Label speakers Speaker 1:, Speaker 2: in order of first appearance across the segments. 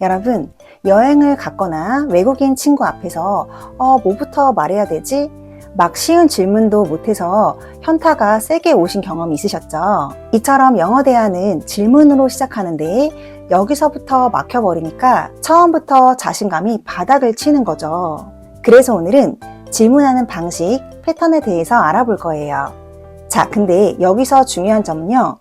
Speaker 1: 여러분, 여행을 갔거나 외국인 친구 앞에서 어, 뭐부터 말해야 되지? 막 쉬운 질문도 못해서 현타가 세게 오신 경험 있으셨죠? 이처럼 영어 대화는 질문으로 시작하는데 여기서부터 막혀버리니까 처음부터 자신감이 바닥을 치는 거죠. 그래서 오늘은 질문하는 방식, 패턴에 대해서 알아볼 거예요. 자, 근데 여기서 중요한 점은요.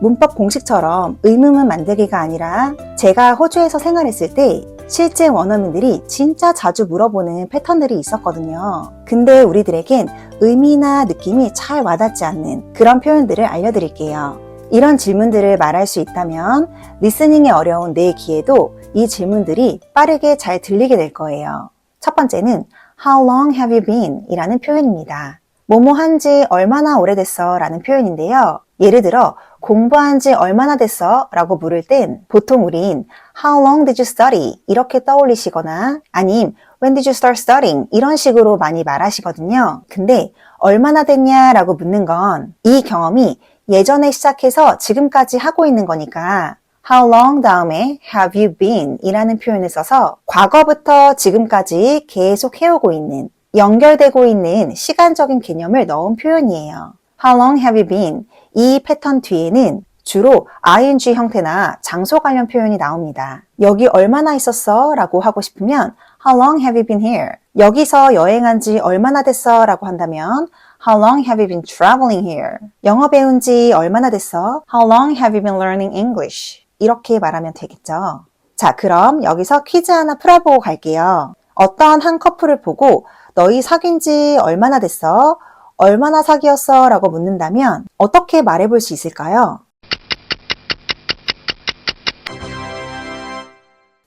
Speaker 1: 문법 공식처럼 의문문 만들기가 아니라 제가 호주에서 생활했을 때 실제 원어민들이 진짜 자주 물어보는 패턴들이 있었거든요. 근데 우리들에겐 의미나 느낌이 잘 와닿지 않는 그런 표현들을 알려드릴게요. 이런 질문들을 말할 수 있다면 리스닝이 어려운 내 귀에도 이 질문들이 빠르게 잘 들리게 될 거예요. 첫 번째는 How long have you been? 이라는 표현입니다. 뭐뭐 한 지 얼마나 오래됐어? 라는 표현인데요. 예를 들어, 공부한 지 얼마나 됐어? 라고 물을 땐 보통 우린 How long did you study? 이렇게 떠올리시거나 아님 When did you start studying? 이런 식으로 많이 말하시거든요. 근데 얼마나 됐냐? 라고 묻는 건 이 경험이 예전에 시작해서 지금까지 하고 있는 거니까 How long 다음에 have you been? 이라는 표현을 써서 과거부터 지금까지 계속 해오고 있는 연결되고 있는 시간적인 개념을 넣은 표현이에요. How long have you been? 이 패턴 뒤에는 주로 ing 형태나 장소 관련 표현이 나옵니다. 여기 얼마나 있었어? 라고 하고 싶으면 How long have you been here? 여기서 여행한 지 얼마나 됐어? 라고 한다면 How long have you been traveling here? 영어 배운 지 얼마나 됐어? How long have you been learning English? 이렇게 말하면 되겠죠. 자, 그럼 여기서 퀴즈 하나 풀어보고 갈게요. 어떤 한 커플을 보고 너희 사귄 지 얼마나 됐어? 얼마나 사귀었어? 라고 묻는다면 어떻게 말해볼 수 있을까요?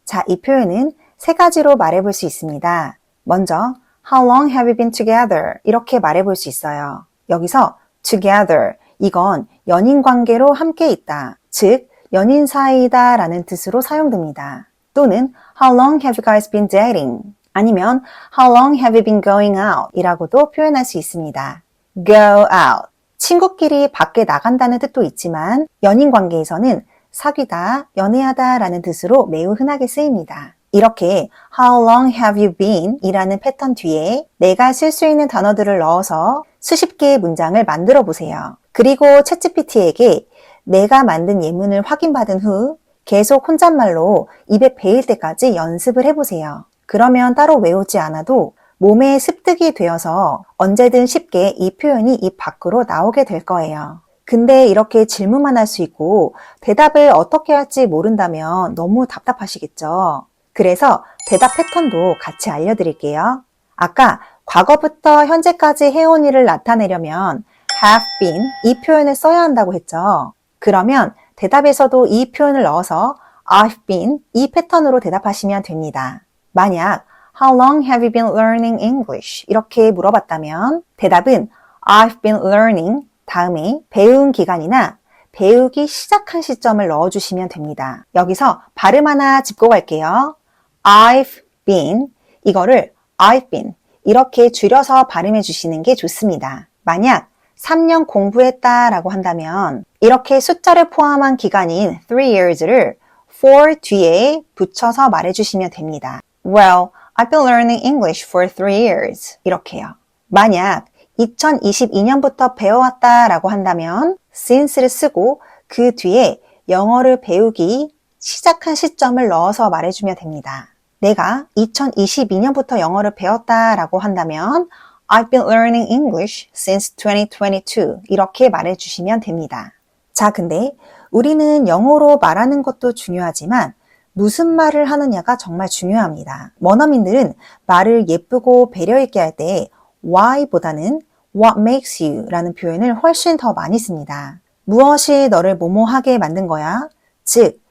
Speaker 1: 자, 이 표현은 세 가지로 말해볼 수 있습니다. 먼저, How long have you been together? 이렇게 말해볼 수 있어요. 여기서 together, 이건 연인 관계로 함께 있다. 즉, 연인 사이다 라는 뜻으로 사용됩니다. 또는 How long have you guys been dating? 아니면 How long have you been going out? 이라고도 표현할 수 있습니다. Go out. 친구끼리 밖에 나간다는 뜻도 있지만 연인 관계에서는 사귀다, 연애하다 라는 뜻으로 매우 흔하게 쓰입니다. 이렇게 How long have you been? 이라는 패턴 뒤에 내가 쓸 수 있는 단어들을 넣어서 수십 개의 문장을 만들어 보세요. 그리고 챗GPT에게 내가 만든 예문을 확인받은 후 계속 혼잣말로 입에 배일 때까지 연습을 해보세요. 그러면 따로 외우지 않아도 몸에 습득이 되어서 언제든 쉽게 이 표현이 입 밖으로 나오게 될 거예요. 근데 이렇게 질문만 할 수 있고 대답을 어떻게 할지 모른다면 너무 답답하시겠죠? 그래서 대답 패턴도 같이 알려드릴게요. 아까 과거부터 현재까지 해온 일을 나타내려면 have been 이 표현을 써야 한다고 했죠. 그러면 대답에서도 이 표현을 넣어서 I've been 이 패턴으로 대답하시면 됩니다. 만약 How long have you been learning English? 이렇게 물어봤다면 대답은 I've been learning 다음에 배운 기간이나 배우기 시작한 시점을 넣어주시면 됩니다. 여기서 발음 하나 짚고 갈게요. I've been 이거를 I've been 이렇게 줄여서 발음해 주시는 게 좋습니다. 만약 3년 공부했다 라고 한다면 이렇게 숫자를 포함한 기간인 3 years를 for 뒤에 붙여서 말해 주시면 됩니다. Well, I've been learning English for 3 years. 이렇게요. 만약 2022년부터 배워왔다 라고 한다면 since를 쓰고 그 뒤에 영어를 배우기 시작한 시점을 넣어서 말해주면 됩니다. 내가 2022년부터 영어를 배웠다 라고 한다면 I've been learning English since 2022 이렇게 말해주시면 됩니다. 자, 근데 우리는 영어로 말하는 것도 중요하지만 무슨 말을 하느냐가 정말 중요합니다. 원어민들은 말을 예쁘고 배려있게 할 때 why보다는 what makes you 라는 표현을 훨씬 더 많이 씁니다. 무엇이 너를 뭐뭐하게 만든 거야? 즉,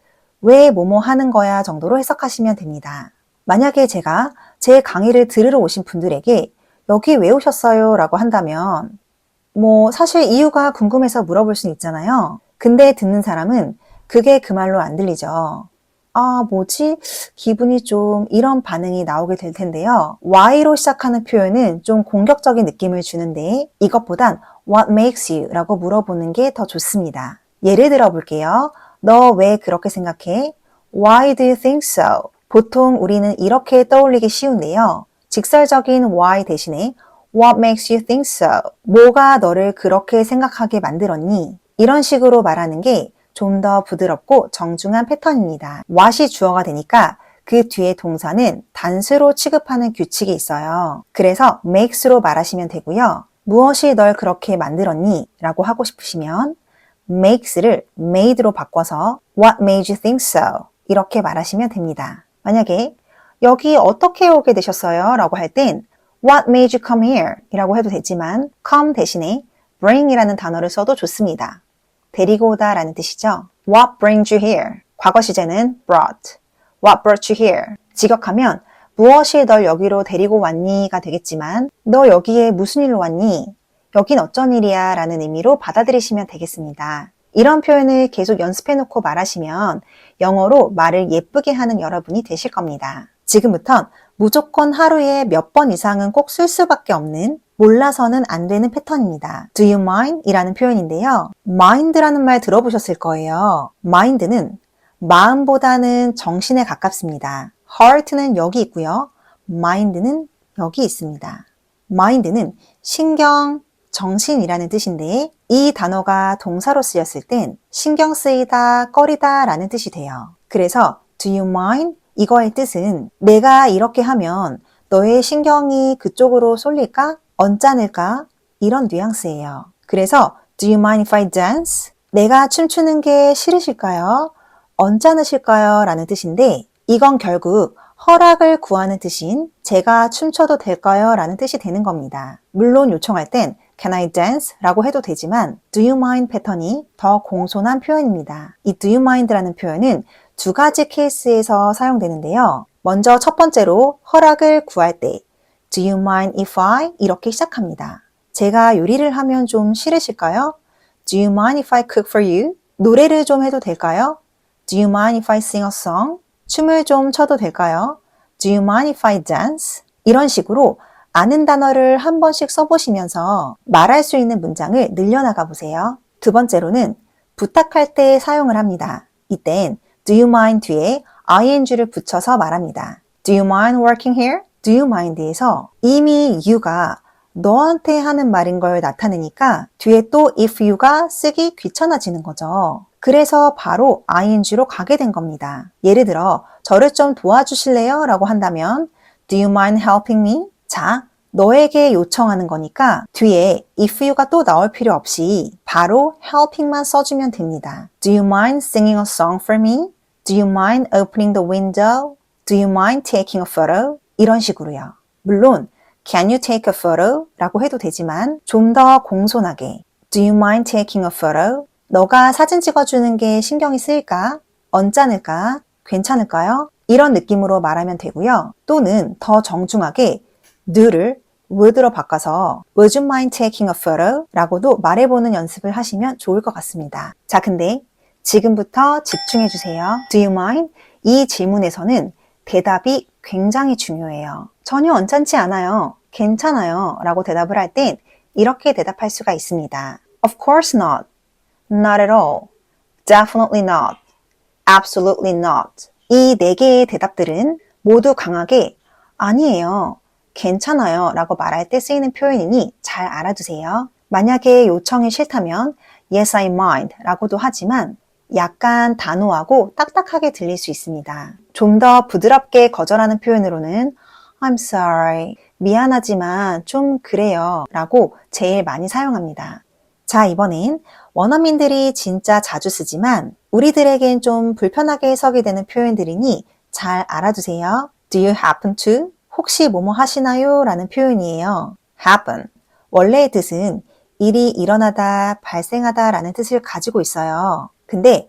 Speaker 1: 왜 뭐뭐 하는 거야 정도로 해석하시면 됩니다. 만약에 제가 제 강의를 들으러 오신 분들에게 여기 왜 오셨어요? 라고 한다면 뭐 사실 이유가 궁금해서 물어볼 수는 있잖아요. 근데 듣는 사람은 그게 그 말로 안 들리죠. 아, 뭐지? 기분이 좀 이런 반응이 나오게 될 텐데요. why로 시작하는 표현은 좀 공격적인 느낌을 주는데 이것보단 what makes you 라고 물어보는 게 더 좋습니다. 예를 들어 볼게요. 너 왜 그렇게 생각해? Why do you think so? 보통 우리는 이렇게 떠올리기 쉬운데요. 직설적인 why 대신에 What makes you think so? 뭐가 너를 그렇게 생각하게 만들었니? 이런 식으로 말하는 게 좀 더 부드럽고 정중한 패턴입니다. what이 주어가 되니까 그 뒤에 동사는 단수로 취급하는 규칙이 있어요. 그래서 makes로 말하시면 되고요. 무엇이 널 그렇게 만들었니? 라고 하고 싶으시면 makes를 made로 바꿔서 what made you think so? 이렇게 말하시면 됩니다. 만약에 여기 어떻게 오게 되셨어요? 라고 할 땐 What made you come here? 이라고 해도 되지만 come 대신에 bring 이라는 단어를 써도 좋습니다. 데리고 오다 라는 뜻이죠. What brings you here? 과거 시제는 brought. What brought you here? 직역하면 무엇이 널 여기로 데리고 왔니가 되겠지만 너 여기에 무슨 일로 왔니? 여긴 어쩐 일이야 라는 의미로 받아들이시면 되겠습니다. 이런 표현을 계속 연습해 놓고 말하시면 영어로 말을 예쁘게 하는 여러분이 되실 겁니다. 지금부턴 무조건 하루에 몇 번 이상은 꼭 쓸 수밖에 없는 몰라서는 안 되는 패턴입니다. Do you mind? 이라는 표현인데요. mind라는 말 들어보셨을 거예요. mind는 마음보다는 정신에 가깝습니다. heart는 여기 있고요. mind는 여기 있습니다. mind는 신경, 정신이라는 뜻인데 이 단어가 동사로 쓰였을 땐 신경 쓰이다, 꺼리다 라는 뜻이 돼요. 그래서 do you mind? 이거의 뜻은 내가 이렇게 하면 너의 신경이 그쪽으로 쏠릴까? 언짢을까? 이런 뉘앙스예요. 그래서 do you mind if I dance? 내가 춤추는 게 싫으실까요? 언짢으실까요? 라는 뜻인데 이건 결국 허락을 구하는 뜻인 제가 춤춰도 될까요? 라는 뜻이 되는 겁니다. 물론 요청할 땐 Can I dance? 라고 해도 되지만 Do you mind 패턴이 더 공손한 표현입니다. 이 Do you mind라는 표현은 두 가지 케이스에서 사용되는데요. 먼저 첫 번째로 허락을 구할 때 Do you mind if I? 이렇게 시작합니다. 제가 요리를 하면 좀 싫으실까요? Do you mind if I cook for you? 노래를 좀 해도 될까요? Do you mind if I sing a song? 춤을 좀 춰도 될까요? Do you mind if I dance? 이런 식으로 아는 단어를 한 번씩 써보시면서 말할 수 있는 문장을 늘려나가 보세요. 두 번째로는 부탁할 때 사용을 합니다. 이땐 do you mind 뒤에 ing를 붙여서 말합니다. Do you mind working here? Do you mind에서 이미 you가 너한테 하는 말인 걸 나타내니까 뒤에 또 if you가 쓰기 귀찮아지는 거죠. 그래서 바로 ing로 가게 된 겁니다. 예를 들어 저를 좀 도와주실래요? 라고 한다면 Do you mind helping me? 자, 너에게 요청하는 거니까 뒤에 if you가 또 나올 필요 없이 바로 helping만 써주면 됩니다. Do you mind singing a song for me? Do you mind opening the window? Do you mind taking a photo? 이런 식으로요. 물론 Can you take a photo? 라고 해도 되지만 좀 더 공손하게 Do you mind taking a photo? 너가 사진 찍어주는 게 신경이 쓰일까? 언짢을까? 괜찮을까요? 이런 느낌으로 말하면 되고요. 또는 더 정중하게 do를 would로 바꿔서 Would you mind taking a photo? 라고도 말해보는 연습을 하시면 좋을 것 같습니다. 자, 근데 지금부터 집중해 주세요. Do you mind? 이 질문에서는 대답이 굉장히 중요해요. 전혀 언짢지 않아요. 괜찮아요. 라고 대답을 할 땐 이렇게 대답할 수가 있습니다. Of course not. Not at all. Definitely not. Absolutely not. 이 네 개의 대답들은 모두 강하게 아니에요. 괜찮아요. 라고 말할 때 쓰이는 표현이니 잘 알아두세요. 만약에 요청이 싫다면 Yes, I mind 라고도 하지만 약간 단호하고 딱딱하게 들릴 수 있습니다. 좀 더 부드럽게 거절하는 표현으로는 I'm sorry. 미안하지만 좀 그래요. 라고 제일 많이 사용합니다. 자, 이번엔 원어민들이 진짜 자주 쓰지만 우리들에겐 좀 불편하게 해석이 되는 표현들이니 잘 알아두세요. Do you happen to? 혹시 뭐뭐 하시나요? 라는 표현이에요. happen. 원래의 뜻은 일이 일어나다, 발생하다 라는 뜻을 가지고 있어요. 근데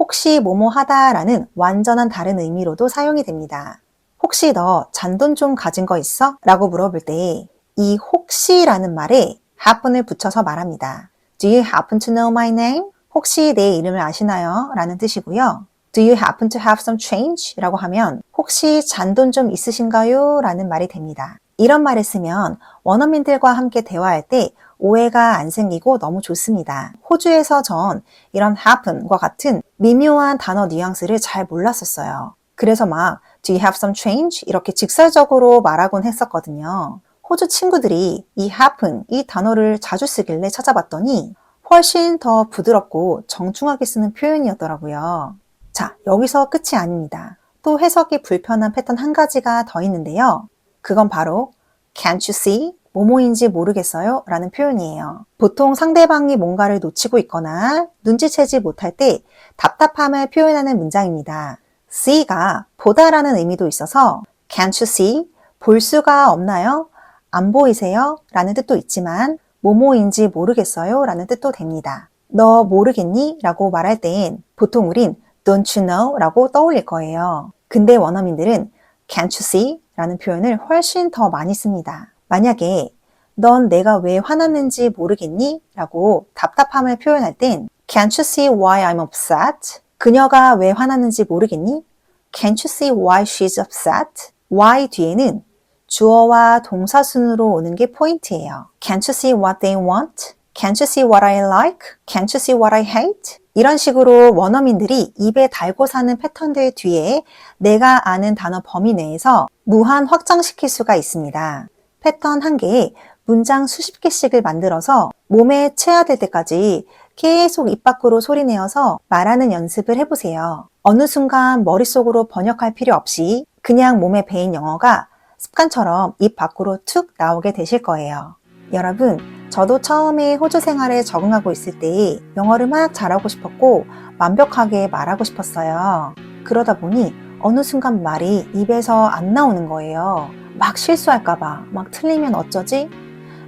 Speaker 1: 혹시 뭐뭐 하다 라는 완전한 다른 의미로도 사용이 됩니다. 혹시 너 잔돈 좀 가진 거 있어? 라고 물어볼 때 이 혹시라는 말에 happen을 붙여서 말합니다. Do you happen to know my name? 혹시 내 이름을 아시나요? 라는 뜻이고요. Do you happen to have some change? 라고 하면 혹시 잔돈 좀 있으신가요? 라는 말이 됩니다. 이런 말을 쓰면 원어민들과 함께 대화할 때 오해가 안 생기고 너무 좋습니다. 호주에서 전 이런 happen과 같은 미묘한 단어 뉘앙스를 잘 몰랐었어요. 그래서 막 Do you have some change? 이렇게 직설적으로 말하곤 했었거든요. 호주 친구들이 이 happen 이 단어를 자주 쓰길래 찾아봤더니 훨씬 더 부드럽고 정중하게 쓰는 표현이었더라고요. 자, 여기서 끝이 아닙니다. 또 해석이 불편한 패턴 한 가지가 더 있는데요. 그건 바로 can't you see? 뭐뭐인지 모르겠어요? 라는 표현이에요. 보통 상대방이 뭔가를 놓치고 있거나 눈치채지 못할 때 답답함을 표현하는 문장입니다. see가 보다라는 의미도 있어서 can't you see? 볼 수가 없나요? 안 보이세요? 라는 뜻도 있지만 뭐뭐인지 모르겠어요? 라는 뜻도 됩니다. 너 모르겠니? 라고 말할 땐 보통 우린 don't you know? 라고 떠올릴 거예요. 근데 원어민들은 can't you see? 라는 표현을 훨씬 더 많이 씁니다. 만약에 넌 내가 왜 화났는지 모르겠니? 라고 답답함을 표현할 땐 Can't you see why I'm upset? 그녀가 왜 화났는지 모르겠니? Can't you see why she's upset? why 뒤에는 주어와 동사순으로 오는 게 포인트예요. Can't you see what they want? Can't you see what I like? Can't you see what I hate? 이런 식으로 원어민들이 입에 달고 사는 패턴들 뒤에 내가 아는 단어 범위 내에서 무한 확장시킬 수가 있습니다. 패턴 한 개에 문장 수십 개씩을 만들어서 몸에 체화될 때까지 계속 입 밖으로 소리내어서 말하는 연습을 해보세요. 어느 순간 머릿속으로 번역할 필요 없이 그냥 몸에 배인 영어가 습관처럼 입 밖으로 툭 나오게 되실 거예요. 여러분, 저도 처음에 호주 생활에 적응하고 있을 때 영어를 막 잘하고 싶었고 완벽하게 말하고 싶었어요. 그러다 보니 어느 순간 말이 입에서 안 나오는 거예요. 막 실수할까봐, 막 틀리면 어쩌지?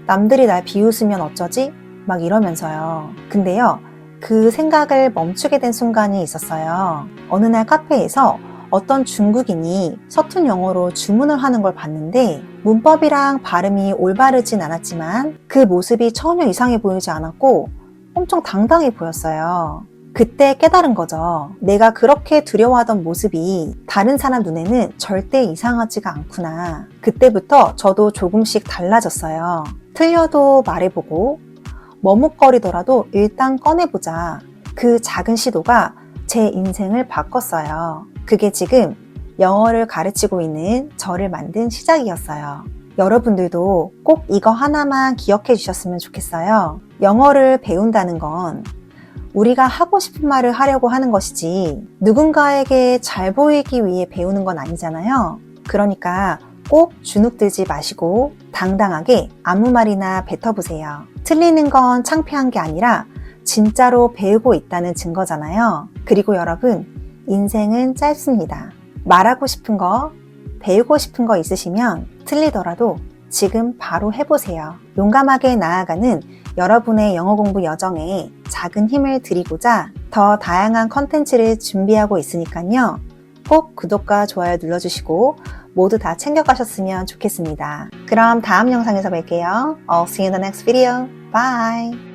Speaker 1: 남들이 날 비웃으면 어쩌지? 막 이러면서요. 근데요, 그 생각을 멈추게 된 순간이 있었어요. 어느 날 카페에서 어떤 중국인이 서툰 영어로 주문을 하는 걸 봤는데 문법이랑 발음이 올바르진 않았지만 그 모습이 전혀 이상해 보이지 않았고 엄청 당당해 보였어요. 그때 깨달은 거죠. 내가 그렇게 두려워하던 모습이 다른 사람 눈에는 절대 이상하지가 않구나. 그때부터 저도 조금씩 달라졌어요. 틀려도 말해보고, 머뭇거리더라도 일단 꺼내보자. 그 작은 시도가 제 인생을 바꿨어요. 그게 지금 영어를 가르치고 있는 저를 만든 시작이었어요. 여러분들도 꼭 이거 하나만 기억해 주셨으면 좋겠어요. 영어를 배운다는 건 우리가 하고 싶은 말을 하려고 하는 것이지 누군가에게 잘 보이기 위해 배우는 건 아니잖아요. 그러니까 꼭 주눅들지 마시고 당당하게 아무 말이나 뱉어보세요. 틀리는 건 창피한 게 아니라 진짜로 배우고 있다는 증거잖아요. 그리고 여러분, 인생은 짧습니다. 말하고 싶은 거, 배우고 싶은 거 있으시면 틀리더라도 지금 바로 해보세요. 용감하게 나아가는 여러분의 영어 공부 여정에 작은 힘을 드리고자 더 다양한 컨텐츠를 준비하고 있으니까요. 꼭 구독과 좋아요 눌러주시고 모두 다 챙겨가셨으면 좋겠습니다. 그럼 다음 영상에서 뵐게요. I'll see you in the next video. Bye!